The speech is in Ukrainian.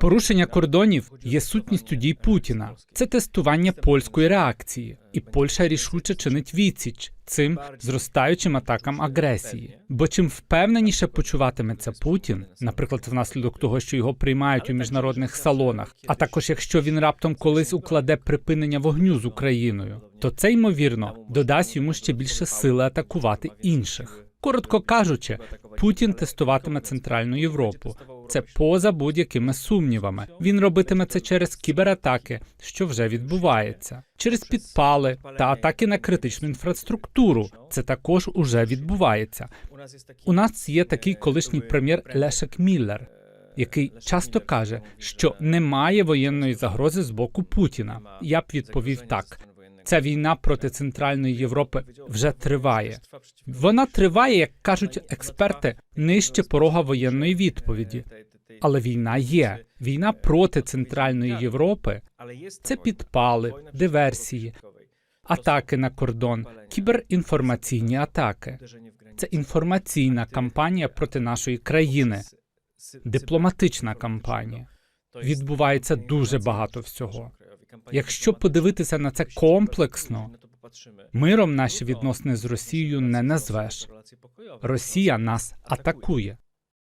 Порушення кордонів є сутністю дій Путіна. Це тестування польської реакції, і Польща рішуче чинить відсіч цим зростаючим атакам агресії. Бо чим впевненіше почуватиметься Путін, наприклад, внаслідок того, що його приймають у міжнародних салонах, а також якщо він раптом колись укладе припинення вогню з Україною, то це ймовірно додасть йому ще більше сили атакувати інших. Коротко кажучи, Путін тестуватиме центральну Європу. Це поза будь-якими сумнівами. Він робитиме це через кібератаки, що вже відбувається, через підпали та атаки на критичну інфраструктуру. Це також уже відбувається. У нас є такий колишній прем'єр Лешек Міллер, який часто каже, що немає воєнної загрози з боку Путіна. Я б відповів так. Ця війна проти центральної Європи вже триває. Вона триває, як кажуть експерти, нижче порога воєнної відповіді. Але війна є. Війна проти центральної Європи це підпали, диверсії, атаки на кордон, кіберінформаційні атаки. Це інформаційна кампанія проти нашої країни, дипломатична кампанія. Відбувається дуже багато всього. Якщо подивитися на це комплексно, миром наші відносини з Росією не назвеш. Росія нас атакує.